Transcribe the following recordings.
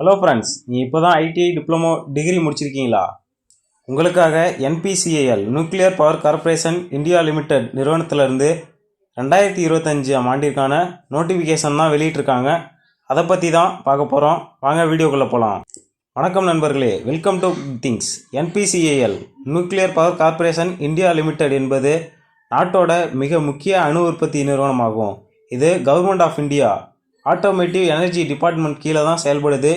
Hello friends நீ இப்போ தான் ஐடிஐ டிப்ளமோ டிகிரி முடிச்சிருக்கீங்களா? உங்களுக்காக NPCIL nuclear power corporation India limited நிறுவனத்திலிருந்து ரெண்டாயிரத்தி இருபத்தஞ்சாம் ஆண்டிற்கான நோட்டிஃபிகேஷன் தான் வெளியிட்டிருக்காங்க. அதை பற்றி தான் பார்க்க போகிறோம் வாங்க வீடியோக்குள்ளே போகலாம் வணக்கம் நண்பர்களே welcome to things NPCIL nuclear power corporation India limited என்பது நாட்டோட மிக முக்கிய அணு உற்பத்தி நிறுவனமாகும். இது government of India automotive energy department கீழே தான் செயல்படுது.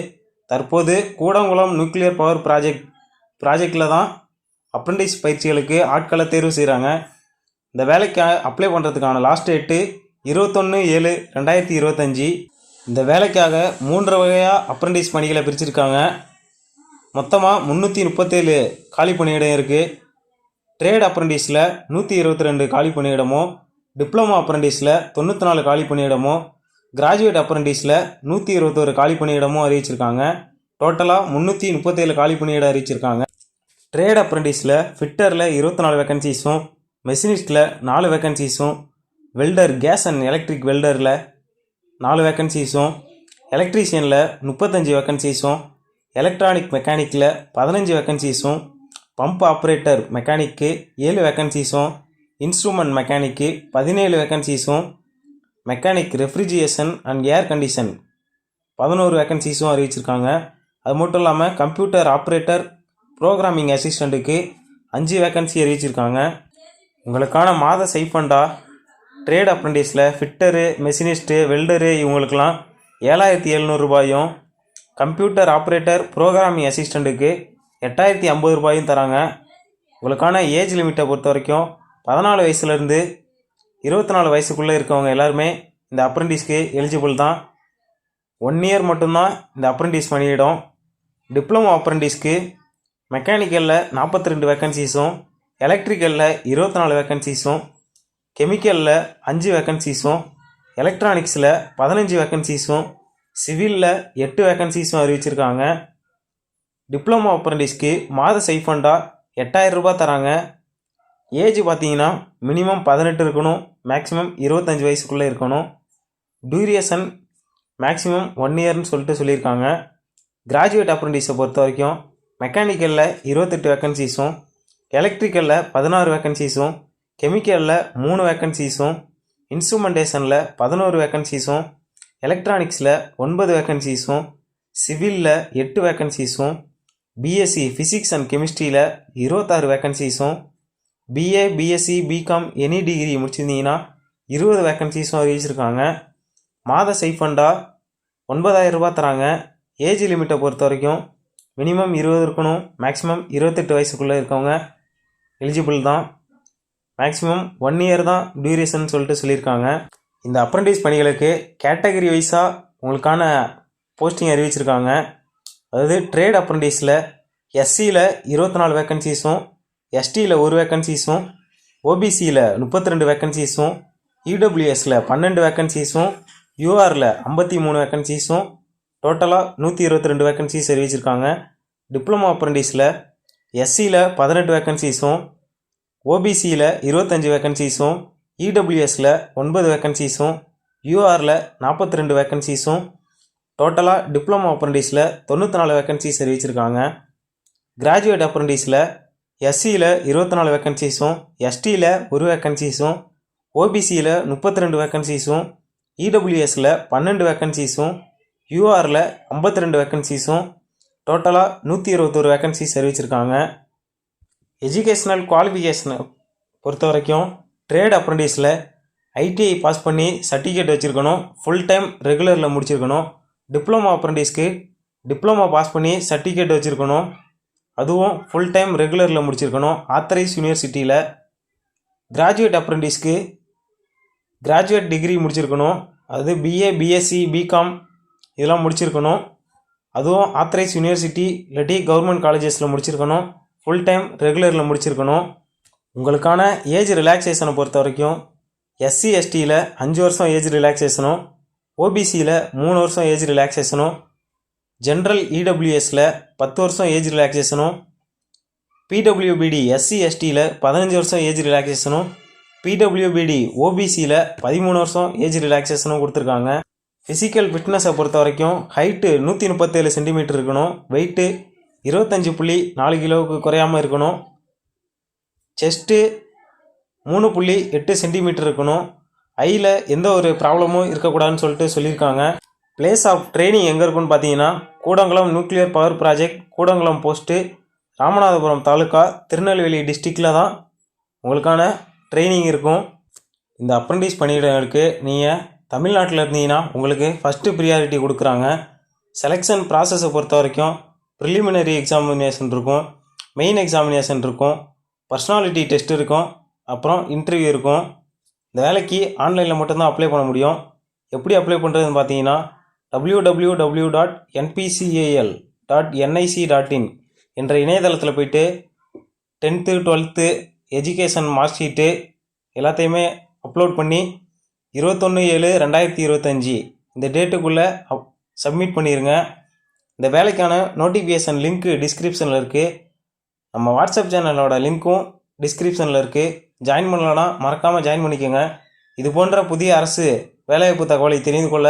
தற்போது கூடங்குளம் நியூக்ளியர் பவர் ப்ராஜெக்ட் ப்ராஜெக்டில் தான் அப்ரெண்டிஸ் பயிற்சிகளுக்கு ஆட்களை தேர்வு செய்கிறாங்க இந்த வேலைக்கு அப்ளை பண்ணுறதுக்கான லாஸ்ட் டேட்டு இருபத்தொன்று ஏழு ரெண்டாயிரத்தி இருபத்தஞ்சி. இந்த வேலைக்காக மூன்று வகையாக அப்ரெண்டிஸ் பணிகளை பிரிச்சிருக்காங்க. மொத்தமாக முந்நூற்றி முப்பத்தேழு காலி பணியிடம் இருக்குது ட்ரேட் அப்ரெண்டிஸில் நூற்றி இருபத்தி ரெண்டு காலி பணியிடமும் டிப்ளமோ அப்ரெண்டிஸில் தொண்ணூற்றி நாலு காலி பணியிடமும் கிராஜுவேட் அப்ரெண்டிஸில் நூற்றி இருபத்தோரு காலி பணியிடமும் அறிவிச்சிருக்காங்க. டோட்டலாக முந்நூற்றி முப்பத்தேழு காலி பணியிடம் அறிவிச்சிருக்காங்க. ட்ரேட் அப்ரெண்டிஸில் ஃபிட்டரில் இருபத்தி நாலு வேக்கன்சிஸும் மெஷினிஸ்டில் நாலு வேக்கன்சிஸும் வெல்டர் கேஸ் அண்ட் எலக்ட்ரிக் வெல்டரில் நாலு வேக்கன்சிஸும் எலக்ட்ரீஷியனில் முப்பத்தஞ்சு வேக்கன்சிஸும் எலக்ட்ரானிக் மெக்கானிக்கில் பதினஞ்சு வேக்கன்சிஸும் பம்ப் ஆப்ரேட்டர் மெக்கானிக்கு ஏழு வேக்கன்சிஸும் இன்ஸ்ட்ருமெண்ட் மெக்கானிக்கு பதினேழு வேக்கன்சிஸும் mechanic refrigeration and air condition பதினோரு வேக்கன்சிஸும் அறிவிச்சிருக்காங்க. அது மட்டும் இல்லாமல் கம்ப்யூட்டர் ஆப்ரேட்டர் ப்ரோக்ராமிங் அசிஸ்டண்ட்டுக்கு அஞ்சு வேக்கன்சி அறிவிச்சிருக்காங்க. உங்களுக்கான மாத சைஃபண்டா ட்ரேட் அப்ரண்டிஸில் ஃபிட்டரு மெஷினிஸ்ட்டு வெல்டரு இவங்களுக்கெல்லாம் ஏழாயிரத்தி எழுநூறுபாயும் கம்ப்யூட்டர் ஆப்ரேட்டர் ப்ரோக்ராமிங் அசிஸ்டண்ட்டுக்கு எட்டாயிரத்தி ஐம்பது ரூபாயும் தராங்க. உங்களுக்கான ஏஜ் லிமிட்டை பொறுத்த வரைக்கும் பதினாலு வயசுலேருந்து இருபத்தி நாலு வயசுக்குள்ளே இருக்கவங்க எல்லாருமே இந்த அப்ரெண்டிஸ்க்கு எலிஜிபிள் தான். ஒன் இயர் மட்டும்தான் இந்த அப்ரெண்டிஸ் பணியிடம். டிப்ளமோ அப்ரெண்டிஸ்க்கு மெக்கானிக்கலில் நாற்பத்தி ரெண்டு வேக்கன்சிஸும் எலக்ட்ரிக்கலில் இருபத்தி நாலு வேக்கன்சிஸும் கெமிக்கலில் அஞ்சு வேக்கன்சிஸும் எலக்ட்ரானிக்ஸில் பதினஞ்சு வேக்கன்சிஸும் சிவிலில் எட்டு வேக்கன்சிஸும் அறிவிச்சிருக்காங்க. டிப்ளமோ அப்ரெண்டிஸ்க்கு மாத சைஃபண்டாக எட்டாயிரம் ரூபாய் தராங்க. ஏஜ் பார்த்தீங்கன்னா மினிமம் பதினெட்டு இருக்கணும் மேக்ஸிமம் இருபத்தஞ்சி வயசுக்குள்ளே இருக்கணும். டியூரேஷன் மேக்ஸிமம் ஒன் இயர்னு சொல்லிட்டு சொல்லியிருக்காங்க. கிராஜுவேட் அப்ரெண்டிஸை பொறுத்த வரைக்கும் மெக்கானிக்கலில் இருபத்தெட்டு வேக்கன்சிஸும் எலக்ட்ரிக்கலில் பதினாறு வேக்கன்சிஸும் கெமிக்கலில் மூணு வேக்கன்சிஸும் இன்ஸ்ட்ருமெண்டேஷனில் பதினோரு வேக்கன்சிஸும் எலக்ட்ரானிக்ஸில் ஒன்பது வேக்கன்சிஸும் சிவிலில் எட்டு வேக்கன்சிஸும் பிஎஸ்சி ஃபிசிக்ஸ் அண்ட் கெமிஸ்ட்ரியில் இருபத்தாறு வேக்கன்சிஸும் BA BSc BCom any degree முடிச்சிருந்தீங்கன்னா இருபது வேக்கன்சிஸும் அறிவிச்சிருக்காங்க மாத சைஃபண்டாக ஒன்பதாயிரம் ரூபா தராங்க. ஏஜ் லிமிட்டை பொறுத்த வரைக்கும் மினிமம் இருபது இருக்கணும். மேக்ஸிமம் இருபத்தெட்டு வயசுக்குள்ளே இருக்கவங்க எலிஜிபிள் தான். மேக்ஸிமம் ஒன் இயர் தான் டியூரேஷன் சொல்லிட்டு சொல்லியிருக்காங்க. இந்த அப்ரெண்டிஸ் பணிகளுக்கு கேட்டகரி வைஸாக உங்களுக்கான போஸ்டிங் அறிவிச்சிருக்காங்க. அதாவது ட்ரேட் அப்ரண்டிஸில் எஸ்சியில் இருபத்தி நாலு வேக்கன்சிஸும் எஸ்டியில் ஒரு வேக்கன்சிஸும் ஓபிசியில் முப்பத்தி ரெண்டு வேக்கன்சிஸும் இடபிள்யூஎஸில் பன்னெண்டு வேக்கன்சிஸும் யூஆரில் ஐம்பத்தி மூணு வேக்கன்சிஸும் டோட்டலாக நூற்றி இருபத்தி ரெண்டு வேக்கன்சிஸ் அறிவிச்சிருக்காங்க டிப்ளமோ அப்ரண்டிஸில் எஸ்சியில் பதினெட்டு வேக்கன்சிஸும் ஓபிசியில் இருபத்தஞ்சி வேக்கன்சிஸும் இடபிள்யூஎஸில் ஒன்பது வேக்கன்சிஸும் யூஆரில் நாற்பத்தி ரெண்டு வேக்கன்சிஸும் டோட்டலாக டிப்ளமோ அப்ரண்டிஸில் தொண்ணூற்றி நாலு வேக்கன்சிஸ் அறிவிச்சிருக்காங்க கிராஜுவேட் அப்ரண்டிஸில் எஸ்சியில் இருபத்தி நாலு வேக்கன்சிஸும் எஸ்டியில் ஒரு வேக்கன்சிஸும் ஓபிசியில் முப்பத்தி ரெண்டு வேக்கன்சிஸும் இடபிள்யூஎஸில் பன்னெண்டு வேக்கன்சிஸும் யூஆரில் ஐம்பத்தி ரெண்டு வேக்கன்சிஸும் டோட்டலாக நூற்றி இருபத்தொரு வேக்கன்சிஸ் அறிவிச்சிருக்காங்க. எஜுகேஷ்னல் குவாலிஃபிகேஷனை பொறுத்த வரைக்கும் ட்ரேட் அப்ரெண்டிஸில் ஐடிஐ பாஸ் பண்ணி சர்டிஃபிகேட் வச்சுருக்கணும் ஃபுல் டைம் ரெகுலரில் முடிச்சிருக்கணும். டிப்ளமோ அப்ரெண்டிஸ்க்கு டிப்ளமோ பாஸ் பண்ணி சர்டிஃபிகேட் வச்சுருக்கணும். அதுவும் ஃபுல் டைம் ரெகுலரில் முடிச்சிருக்கணும். ஆத்தரைஸ் யூனிவர்சிட்டியில் கிராஜுவேட் அப்ரெண்டிஸ்க்கு கிராஜுவேட் டிகிரி முடிச்சிருக்கணும். அது பிஏ பிஎஸ்சி பிகாம் இதெல்லாம் முடிச்சிருக்கணும். அதுவும் ஆத்தரைஸ் யூனிவர்சிட்டி இல்லாட்டி கவர்மெண்ட் காலேஜஸில் முடிச்சிருக்கணும். ஃபுல் டைம் ரெகுலரில் முடிச்சிருக்கணும். உங்களுக்கான ஏஜ் ரிலாக்ஸேஷனை பொறுத்த வரைக்கும் எஸ்சி எஸ்டியில் அஞ்சு வருஷம் ஏஜ் ரிலாக்ஸேஷனும் ஓபிசியில் மூணு வருஷம் ஏஜ் ரிலாக்ஸேஷனும் ஜென்ரல் இடபிள்யூஎஸில் பத்து வருஷம் ஏஜ் ரிலாக்ஸேஷனும் பிடபிள்யூபிடி எஸ்சி எஸ்டியில் பதினஞ்சு வருஷம் ஏஜ் ரிலாக்ஸேஷனும் பிடபிள்யூபிடி ஓபிசியில் பதிமூணு வருஷம் ஏஜ் ரிலாக்ஸேஷனும் கொடுத்துருக்காங்க. ஃபிசிக்கல் ஃபிட்னஸை பொறுத்த வரைக்கும் ஹைட்டு நூற்றி முப்பத்தேழு சென்டிமீட்டர் இருக்கணும். வெயிட்டு இருபத்தஞ்சி புள்ளி நாலு கிலோவுக்கு குறையாமல் இருக்கணும். செஸ்ட்டு மூணு புள்ளி எட்டு சென்டிமீட்டர் இருக்கணும். ஐயில் எந்த ஒரு ப்ராப்ளமும் இருக்கக்கூடாதுன்னு சொல்லிட்டு சொல்லியிருக்காங்க. பிளேஸ் ஆஃப் ட்ரைனிங் எங்கே இருக்குன்னு பார்த்தீங்கன்னா Kudankulam nuclear power project Kudankulam post Ramanathapuram taluka Tirunelveli டிஸ்ட்ரிக்டில் தான் உங்களுக்கான ட்ரைனிங் இருக்கும். இந்த அப்ரண்டிஸ் பணியிடங்களுக்கு நீங்கள் தமிழ்நாட்டில் இருந்தீங்கன்னா உங்களுக்கு ஃபஸ்ட்டு ப்ரியாரிட்டி கொடுக்குறாங்க. செலெக்ஷன் ப்ராசஸை பொறுத்த வரைக்கும் ப்ரிலிமினரி எக்ஸாமினேஷன் இருக்கும் மெயின் எக்ஸாமினேஷன் இருக்கும் பர்சனாலிட்டி டெஸ்ட் இருக்கும் அப்புறம் இன்டர்வியூ இருக்கும். இந்த வேலைக்கு ஆன்லைனில் மட்டும்தான் அப்ளை பண்ண முடியும். எப்படி அப்ளை பண்ணுறதுன்னு பார்த்தீங்கன்னா www.npcal.nic.in dot NPCAL dot NIC dot in என்ற இணையதளத்தில் போயிட்டு tenth twelfth education mark sheet எல்லாத்தையுமே அப்லோட் பண்ணி இருபத்தொன்று ஏழு ரெண்டாயிரத்தி இருபத்தஞ்சி இந்த டேட்டுக்குள்ளே அப் சப்மிட் பண்ணிடுங்க இந்த வேலைக்கான நோட்டிஃபிகேஷன் லிங்க்கு டிஸ்கிரிப்ஷனில் இருக்குது நம்ம வாட்ஸ்அப் சேனலோட லிங்க்கும் டிஸ்கிரிப்ஷனில் இருக்குது ஜாயின் பண்ணலன்னா மறக்காமல் ஜாயின் பண்ணிக்கோங்க. இது போன்ற புதிய அரசு வேலைவாய்ப்பு தகவலை தெரிந்து கொள்ள